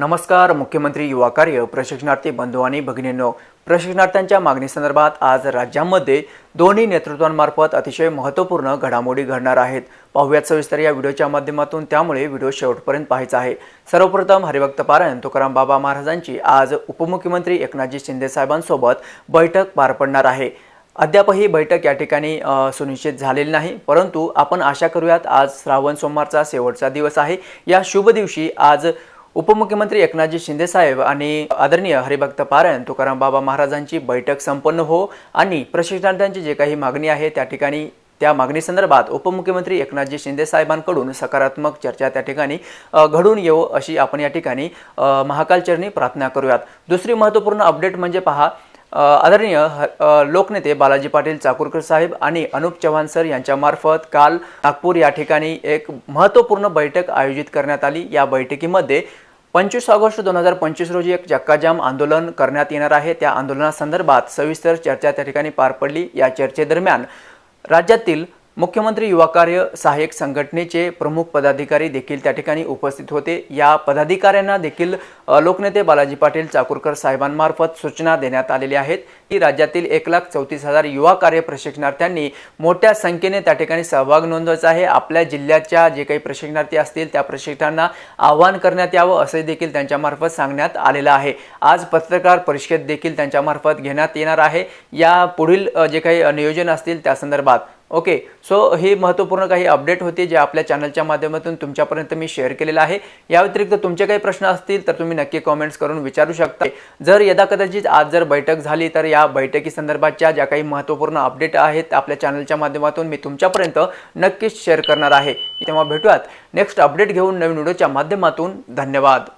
नमस्कार मुख्यमंत्री युवा कार्य प्रशिक्षणार्थी बंधू आणि भगिनींनो. प्रशिक्षणार्थ्यांच्या मागणीसंदर्भात आज राज्यामध्ये दोन्ही नेतृत्वांमार्फत अतिशय महत्त्वपूर्ण घडामोडी घडणार आहेत. पाहुयात सविस्तर या व्हिडिओच्या माध्यमातून. त्यामुळे व्हिडिओ शेवटपर्यंत पाहायचा आहे. सर्वप्रथम हरिभक्त पारायण तुकाराम बाबा महाराजांची आज उपमुख्यमंत्री एकनाथजी शिंदे साहेबांसोबत बैठक पार पडणार आहे. अद्याप ही बैठक या ठिकाणी सुनिश्चित झालेली नाही परंतु आपण आशा करूयात आज श्रावण सोमवारचा शेवटचा दिवस आहे. या शुभ दिवशी आज उपमुख्यमंत्री एकनाथजी शिंदेसाहेब आणि आदरणीय हरिभक्त पारायण तुकाराम बाबा महाराजांची बैठक संपन्न हो आणि प्रशिक्षणार्थ्यांची जे काही मागणी आहे त्या ठिकाणी त्या मागणीसंदर्भात उपमुख्यमंत्री एकनाथजी शिंदे साहेबांकडून सकारात्मक चर्चा त्या ठिकाणी घडून येऊ अशी आपण या ठिकाणी महाकालचरणी प्रार्थना करूयात. दुसरी महत्त्वपूर्ण अपडेट म्हणजे पहा आदरणीय लोकनेते बालाजी पाटील चाकूरकर साहेब आणि अनुप चव्हाण सर यांच्यामार्फत काल नागपूर या ठिकाणी एक महत्त्वपूर्ण बैठक आयोजित करण्यात आली. या बैठकीमध्ये पंचवीस ऑगस्ट दोन हजार पंचवीस रोजी एक चक्काजाम आंदोलन करण्यात येणार आहे. त्या आंदोलनासंदर्भात सविस्तर चर्चा त्या ठिकाणी पार पडली. या चर्चेदरम्यान राज्यातील मुख्यमंत्री युवा कार्य सहाय्यक संघटनेचे प्रमुख पदाधिकारी देखील त्या ठिकाणी उपस्थित होते. या पदाधिकाऱ्यांना देखील लोकनेते बालाजी पाटील चाकूरकर साहेबांमार्फत सूचना देण्यात आलेल्या आहेत. की राज्यातील एक लाख चौतीस हजार युवा कार्य प्रशिक्षणार्थ्यांनी मोठ्या संख्येने त्या ठिकाणी सहभाग नोंदवायचा आहे. आपल्या जिल्ह्याच्या जे काही प्रशिक्षणार्थी असतील त्या प्रशिक्षकांना आवाहन करण्यात यावं असे देखील त्यांच्यामार्फत सांगण्यात आलेलं आहे. आज पत्रकार परिषद देखील त्यांच्यामार्फत घेण्यात येणार आहे. या पुढील जे काही नियोजन असतील त्या संदर्भात ओके सो ही महत्त्वपूर्ण काही अपडेट होती जे आपल्या चॅनलच्या माध्यमातून तुमच्यापर्यंत मी शेअर केलेलं आहे. या व्यतिरिक्त तुमचे काही प्रश्न असतील तर तुम्ही नक्की कॉमेंट्स करून विचारू शकता. जर यदा कदाचित आज जर बैठक झाली तर या बैठकी संदर्भातच्या ज्या काही महत्त्वपूर्ण अपडेट आहेत आपल्या चॅनलच्या माध्यमातून मी तुमच्यापर्यंत नक्कीच शेअर करणार आहे. तेव्हा भेटूयात. नेक्स्ट अपडेट घेऊन नवीन व्हिडिओच्या माध्यमातून. धन्यवाद.